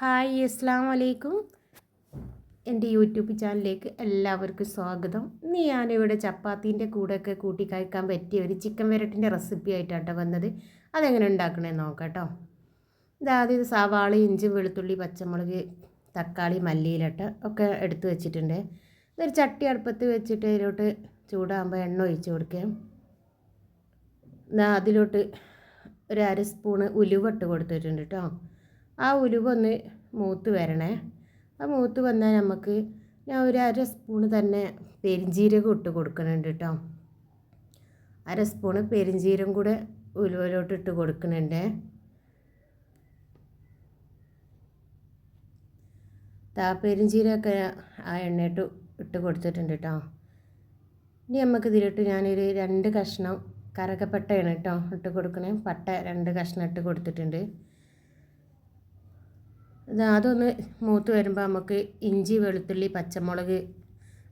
Hi അസ്സാം വലൈക്കും എന്റെ യൂട്യൂബ് ചാനലിലേക്ക് എല്ലാവർക്കും സ്വാഗതം. ഇന്ന് ഞാനിവിടെ ചപ്പാത്തിന്റെ കൂടെയൊക്കെ കൂട്ടി കഴിക്കാൻ പറ്റിയ ഒരു ചിക്കൻ വരട്ടിന്റെ റെസിപ്പി ആയിട്ടാണ് വന്നത്. അതെങ്ങനെ ഉണ്ടാക്കണേ നോക്കാം കേട്ടോ ഇതാദ്യം സവാള ഇഞ്ചി വെളുത്തുള്ളി പച്ചമുളക് തക്കാളി മല്ലിയിലട്ട ഒക്കെ എടുത്ത് വെച്ചിട്ടുണ്ട്. ഇതൊരു ചട്ടി അടുപ്പത്ത് വെച്ചിട്ട് അതിലോട്ട് ചൂടാകുമ്പോൾ എണ്ണ ഒഴിച്ച് കൊടുക്കാം അതിലോട്ട് ഒരു അര സ്പൂണ് ഉലുവ കൊടുത്തിട്ടുണ്ട് കേട്ടോ. ആ ഉലുവൊന്ന് മൂത്ത് വരണേ. ആ മൂത്ത് വന്നാൽ നമുക്ക് ഞാൻ ഒരു അര സ്പൂണ് തന്നെ പെരിഞ്ചീരകം ഇട്ട് കൊടുക്കുന്നുണ്ട് കേട്ടോ. അര സ്പൂണ് പെരിഞ്ചീരം കൂടെ ഉലുവയിലോട്ട് ഇട്ട് കൊടുക്കുന്നുണ്ട്. താ പെരിഞ്ജീരമൊക്കെ ആ എണ്ണയിട്ട് ഇട്ട് കൊടുത്തിട്ടുണ്ട് കേട്ടോ. ഇനി നമുക്ക് ഇതിലിട്ട് ഞാനൊരു രണ്ട് കഷ്ണം കറകപ്പട്ടയാണ് കേട്ടോ ഇട്ട് കൊടുക്കണേ. പട്ട രണ്ട് കഷ്ണം ഇട്ട് കൊടുത്തിട്ടുണ്ട്. അതൊന്ന് മൂത്ത് വരുമ്പോൾ നമുക്ക് ഇഞ്ചി വെളുത്തുള്ളി പച്ചമുളക്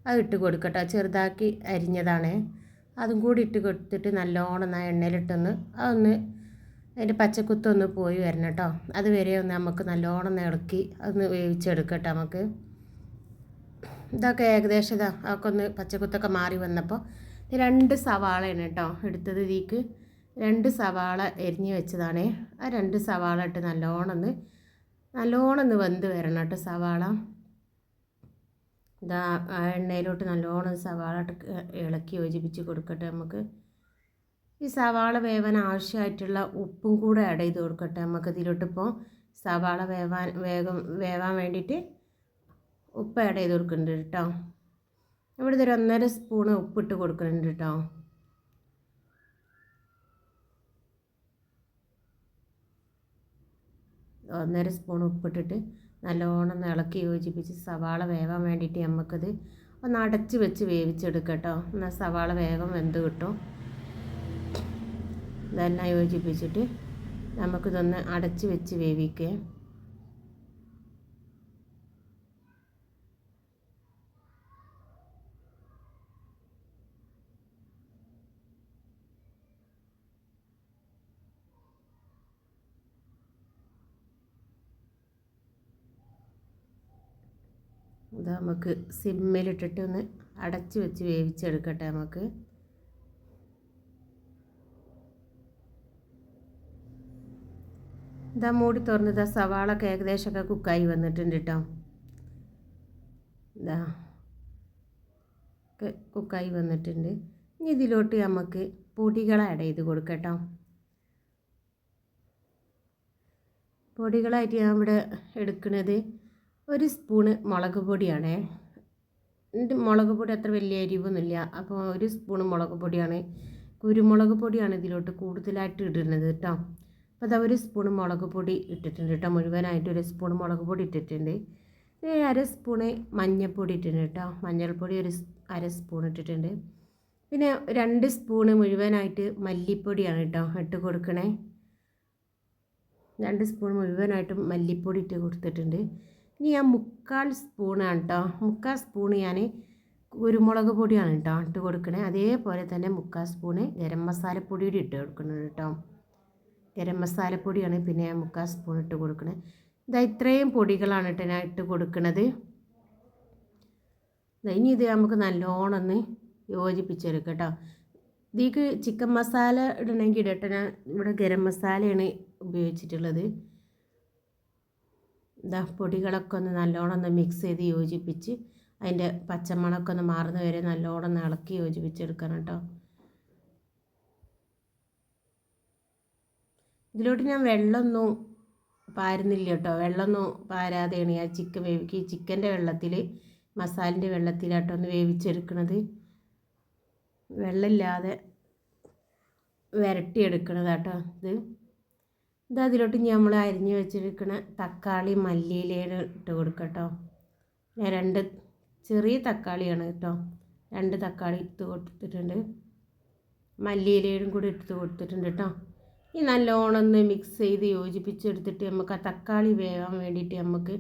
അത് ഇട്ട് കൊടുക്കട്ടെ. ചെറുതാക്കി അരിഞ്ഞതാണ്. അതും കൂടി ഇട്ട് കൊടുത്തിട്ട് നല്ലോണം ആ എണ്ണയിലിട്ടൊന്ന് അതൊന്ന് അതിന്റെ പച്ചക്കുത്തൊന്ന് പോയി വരണം കേട്ടോ. അതുവരെ ഒന്ന് നമുക്ക് നല്ലോണം ഇളക്കി അതൊന്ന് വേവിച്ചെടുക്കട്ടെ നമുക്ക്. ഇതൊക്കെ ഏകദേശം ഇതാ അതൊക്കെ ഒന്ന് പച്ചക്കുത്തൊക്കെ മാറി വന്നപ്പോൾ രണ്ട് സവാളയാണ് കേട്ടോ എടുത്തത് ഇതിക്ക് രണ്ട് സവാള എരിഞ്ഞ് വെച്ചതാണ്. ആ രണ്ട് സവാള ഇട്ട് നല്ലോണം ഒന്ന് നല്ലോണം ഒന്ന് വെന്ത് വരണം കേട്ടോ സവാള. ഇതാ ആ എണ്ണയിലോട്ട് നല്ലോണം സവാള ഇളക്കി യോജിപ്പിച്ച് കൊടുക്കട്ടെ നമുക്ക്. ഈ സവാള വേവാൻ ആവശ്യമായിട്ടുള്ള ഉപ്പും കൂടെ ആഡ് ചെയ്ത് കൊടുക്കട്ടെ നമുക്ക് ഇതിലോട്ടിപ്പോൾ സവാള വേവാൻ വേഗം വേവാൻ വേണ്ടിയിട്ട് ഉപ്പ് ആഡ് ചെയ്ത് കൊടുക്കുന്നുണ്ട് കേട്ടോ. ഇവിടെ ഒരു ഒന്നര സ്പൂണ് ഉപ്പിട്ട് കൊടുക്കുന്നുണ്ട് കേട്ടോ. ഒന്നര സ്പൂൺ ഉപ്പിട്ടിട്ട് നല്ലോണം ഇളക്കി യോജിപ്പിച്ച് സവാള വേവാൻ വേണ്ടിയിട്ട് നമുക്കത് ഒന്ന് അടച്ച് വെച്ച് വേവിച്ചെടുക്കാം കേട്ടോ എന്നാൽ സവാള വേഗം വെന്ത് കിട്ടും. ഇതെല്ലാം യോജിപ്പിച്ചിട്ട് നമുക്കിതൊന്ന് അടച്ച് വെച്ച് വേവിക്കുക ഇത് നമുക്ക് സിമ്മിലിട്ടിട്ട് ഒന്ന് അടച്ച് വെച്ച് വേവിച്ചെടുക്കട്ടെ നമുക്ക്. ഇതാ മൂടി തുറന്നത് സവാളൊക്കെ ഏകദേശമൊക്കെ കുക്കായി വന്നിട്ടുണ്ട് കേട്ടോ ഇതാ കുക്കായി വന്നിട്ടുണ്ട്. ഇനി ഇതിലോട്ട് നമുക്ക് പൊടികൾ ആഡ് ചെയ്ത് കൊടുക്കട്ടോ പൊടികളായിട്ട് ഞാൻ ഇവിടെ എടുക്കുന്നത് ഒരു സ്പൂണ് മുളക് പൊടിയാണ്. മുളക് പൊടി അത്ര വലിയ അരിവൊന്നുമില്ല അപ്പോൾ ഒരു സ്പൂണ് മുളക് പൊടിയാണ്. കുരുമുളക് പൊടിയാണ് ഇതിലോട്ട് കൂടുതലായിട്ട് ഇടുന്നത് കേട്ടോ. അപ്പോൾ അതാ ഒരു സ്പൂണ് മുളക് പൊടി ഇട്ടിട്ടുണ്ട് കേട്ടോ. മുഴുവനായിട്ട് ഒരു സ്പൂൺ മുളക് പൊടി ഇട്ടിട്ടുണ്ട്. അര സ്പൂണ് മഞ്ഞൾപ്പൊടി ഇട്ടിട്ടുണ്ട് കേട്ടോ. മഞ്ഞൾപ്പൊടി ഒരു അര സ്പൂൺ ഇട്ടിട്ടുണ്ട്. പിന്നെ രണ്ട് സ്പൂണ് മുഴുവനായിട്ട് മല്ലിപ്പൊടിയാണ് കേട്ടോ ഇട്ട് കൊടുക്കണേ. രണ്ട് സ്പൂൺ മുഴുവനായിട്ടും മല്ലിപ്പൊടി ഇട്ട് കൊടുത്തിട്ടുണ്ട്. ഇനി ഞാൻ മുക്കാൽ സ്പൂണാണ് കേട്ടോ മുക്കാൽ സ്പൂൺ ഞാൻ കുരുമുളക് പൊടിയാണ് കേട്ടോ ഇട്ട് കൊടുക്കണേ. അതേപോലെ തന്നെ മുക്കാൽ സ്പൂണ് ഗരം മസാലപ്പൊടി കൂടി ഇട്ട് കൊടുക്കുന്നത് കേട്ടോ. ഗരം മസാലപ്പൊടിയാണ് പിന്നെ ഞാൻ മുക്കാൽ സ്പൂൺ ഇട്ട് കൊടുക്കണേ. ഇതാ ഇത്രയും പൊടികളാണ് കേട്ടോ ഞാൻ ഇട്ട് കൊടുക്കണത്. ഇനി ഇത് നമുക്ക് നല്ലോണം ഒന്ന് യോജിപ്പിച്ചെടുക്കാം കേട്ടോ. ഇതിക്ക് ചിക്കൻ മസാല ഇടണമെങ്കിൽ ഇടട്ടെ. ഞാൻ ഇവിടെ ഗരം മസാലയാണ് ഉപയോഗിച്ചിട്ടുള്ളത്. ഇതാ പൊടികളൊക്കെ ഒന്ന് നല്ലോണം ഒന്ന് മിക്സ് ചെയ്ത് യോജിപ്പിച്ച് അതിന്റെ പച്ചമണമൊക്കെ ഒന്ന് മാറുന്ന വരെ നല്ലോണം ഒന്ന് ഇളക്കി യോജിപ്പിച്ചെടുക്കണം കേട്ടോ. ഇതിലോട്ട് ഞാൻ വെള്ളമൊന്നും പാരുന്നില്ല കേട്ടോ. വെള്ളമൊന്നും പാരാതെയാണ് ഞാൻ ചിക്കൻ വേവിക്കുക ചിക്കന്റെ വെള്ളത്തിൽ മസാലിന്റെ വെള്ളത്തിലാട്ടോ ഒന്ന് വേവിച്ചെടുക്കണത്. വെള്ളമില്ലാതെ വരട്ടിയെടുക്കണതാട്ടോ ഇത്. ഇത് അതിലോട്ട് നമ്മൾ അരിഞ്ഞു വെച്ചിരിക്കുന്ന തക്കാളി മല്ലിയിലയുടെ ഇട്ട് കൊടുക്കട്ടോ ഞാൻ രണ്ട് ചെറിയ തക്കാളിയാണ് കേട്ടോ. രണ്ട് തക്കാളി ഇട്ട് കൊടുത്തിട്ടുണ്ട്. മല്ലിയിലയും കൂടി ഇട്ട് കൊടുത്തിട്ടുണ്ട് കേട്ടോ. ഈ നല്ലോണം ഒന്ന് മിക്സ് ചെയ്ത് യോജിപ്പിച്ചെടുത്തിട്ട് നമുക്ക് ആ തക്കാളി വേവാൻ വേണ്ടിയിട്ട് നമുക്ക്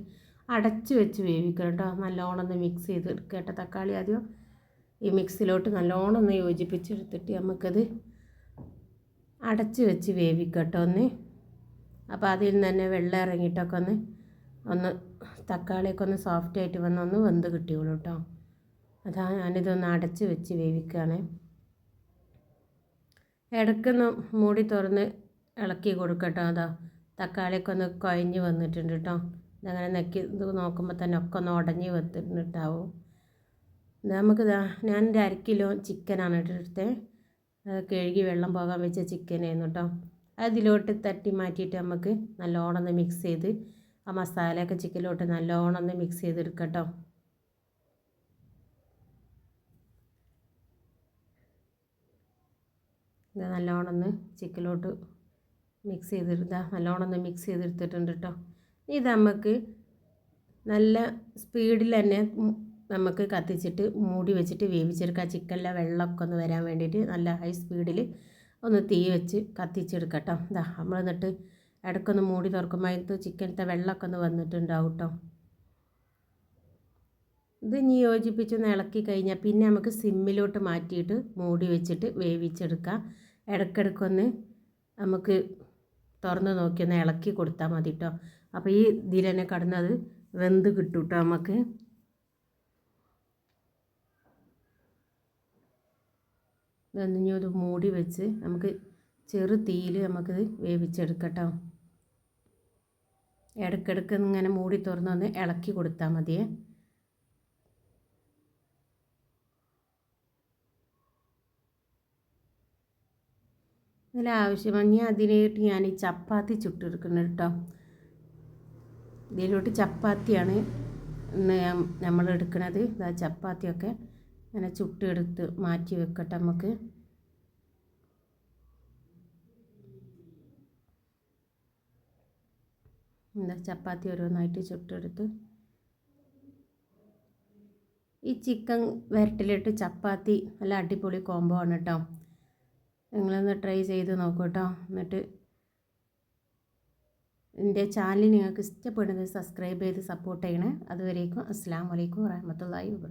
അടച്ച് വെച്ച് വേവിക്കണം കേട്ടോ. നല്ലോണം ഒന്ന് മിക്സ് ചെയ്ത് കേട്ടോ തക്കാളി ആദ്യം. ഈ മിക്സിലോട്ട് നല്ലോണം ഒന്ന് യോജിപ്പിച്ചെടുത്തിട്ട് നമുക്കത് അടച്ച് വെച്ച് വേവിക്കട്ടോ ഒന്ന്. അപ്പോൾ അതിൽ നിന്ന് തന്നെ വെള്ളം ഇറങ്ങിയിട്ടൊക്കെ ഒന്ന് ഒന്ന് തക്കാളിയൊക്കെ ഒന്ന് സോഫ്റ്റ് ആയിട്ട് വന്ന് ഒന്ന് വെന്ത് കിട്ടിയോളൂ കേട്ടോ. അതാ ഞാനിതൊന്ന് അടച്ച് വെച്ച് വേവിക്കുകയാണ്. ഇടയ്ക്കൊന്ന് മൂടി തുറന്ന് ഇളക്കി കൊടുക്കട്ടോ അതാ തക്കാളിയൊക്കെ ഒന്ന് കുഴഞ്ഞ് വന്നിട്ടുണ്ട് കേട്ടോ. ഇതങ്ങനെ നെക്കി ഇത് നോക്കുമ്പോൾ തന്നെ ഒക്കെ ഒന്ന് ഉടഞ്ഞ് വന്നിട്ടുണ്ടാവും. നമുക്ക് ഞാൻ ഒരു അര കിലോ ചിക്കനാണ് എടുത്തത് കഴുകി വെള്ളം പോകാൻ വെച്ച ചിക്കനായിരുന്നു കേട്ടോ. അതിലോട്ട് തട്ടി മാറ്റിയിട്ട് നമുക്ക് നല്ലോണം ഒന്ന് മിക്സ് ചെയ്ത് ആ മസാലയൊക്കെ ചിക്കനിലോട്ട് നല്ലോണം ഒന്ന് മിക്സ് ചെയ്തെടുക്കട്ടോ. ഇത് നല്ലോണം ഒന്ന് ചിക്കനിലോട്ട് മിക്സ് ചെയ്തെടുത്താൽ നല്ലോണം ഒന്ന് മിക്സ് ചെയ്തെടുത്തിട്ടുണ്ട് കേട്ടോ ഇത് നമുക്ക് നല്ല സ്പീഡിൽ തന്നെ നമുക്ക് കത്തിച്ചിട്ട് മൂടി വെച്ചിട്ട് വേവിച്ചെടുക്കാം. ചിക്കനിലെ വെള്ളമൊക്കെ ഒന്ന് വരാൻ വേണ്ടിയിട്ട് നല്ല ഹൈ സ്പീഡിൽ ഒന്ന് തീ വെച്ച് കത്തിച്ചെടുക്കട്ടോ. ഇതാ നമ്മൾ എന്നിട്ട് ഇടയ്ക്കൊന്ന് മൂടി തുറക്കുമ്പോൾ അതിനകത്ത് ചിക്കനത്തെ വെള്ളമൊക്കെ ഒന്ന് വന്നിട്ടുണ്ടാവും കേട്ടോ ഇത് ഇനി യോജിപ്പിച്ചൊന്ന് ഇളക്കി കഴിഞ്ഞാൽ പിന്നെ നമുക്ക് സിമ്മിലോട്ട് മാറ്റിയിട്ട് മൂടി വെച്ചിട്ട് വേവിച്ചെടുക്കാം. ഇടയ്ക്കിടയ്ക്കൊന്ന് നമുക്ക് തുറന്ന് നോക്കി ഒന്ന് ഇളക്കി കൊടുത്താൽ മതി കേട്ടോ അപ്പോൾ ഈ ഇതിൽ കടന്നത് വെന്ത് കിട്ടും കേട്ടോ നമുക്ക്. ഇതൊന്നിഞ്ഞി ഒരു മൂടി വെച്ച് നമുക്ക് ചെറു തീയിൽ നമുക്കിത് വേവിച്ചെടുക്കട്ടോ. ഇടയ്ക്കിടയ്ക്ക് ഇങ്ങനെ മൂടി തുറന്ന് ഒന്ന് ഇളക്കി കൊടുത്താൽ മതിയേ. നല്ല ആവശ്യമാണ് ഞാൻ അതിനായിട്ട് ഞാൻ ഈ ചപ്പാത്തി ചുട്ടെടുക്കുന്നത് കേട്ടോ. ഇതിലോട്ട് ചപ്പാത്തിയാണ് നമ്മൾ എടുക്കുന്നത് ഇതാ ചപ്പാത്തിയൊക്കെ ഇങ്ങനെ ചുട്ടെടുത്ത് മാറ്റി വെക്കട്ടെ നമുക്ക്. എന്താ ചപ്പാത്തി ഓരോന്നായിട്ട് ചുട്ടെടുത്ത്. ഈ ചിക്കൻ വരട്ടിലിട്ട് ചപ്പാത്തി നല്ല അടിപൊളി കോംബോ ആണ് കേട്ടോ. നിങ്ങളൊന്ന് ട്രൈ ചെയ്ത് നോക്കൂ കേട്ടോ. എന്നിട്ട് എന്റെ ചാനൽ നിങ്ങൾക്ക് ഇഷ്ടപ്പെടുന്നത് സബ്സ്ക്രൈബ് ചെയ്ത് സപ്പോർട്ട് ചെയ്യണേ. അതുവരേക്കും അസ്സാം വലൈക്കും വാഹമത്തല്ലാഹി വാ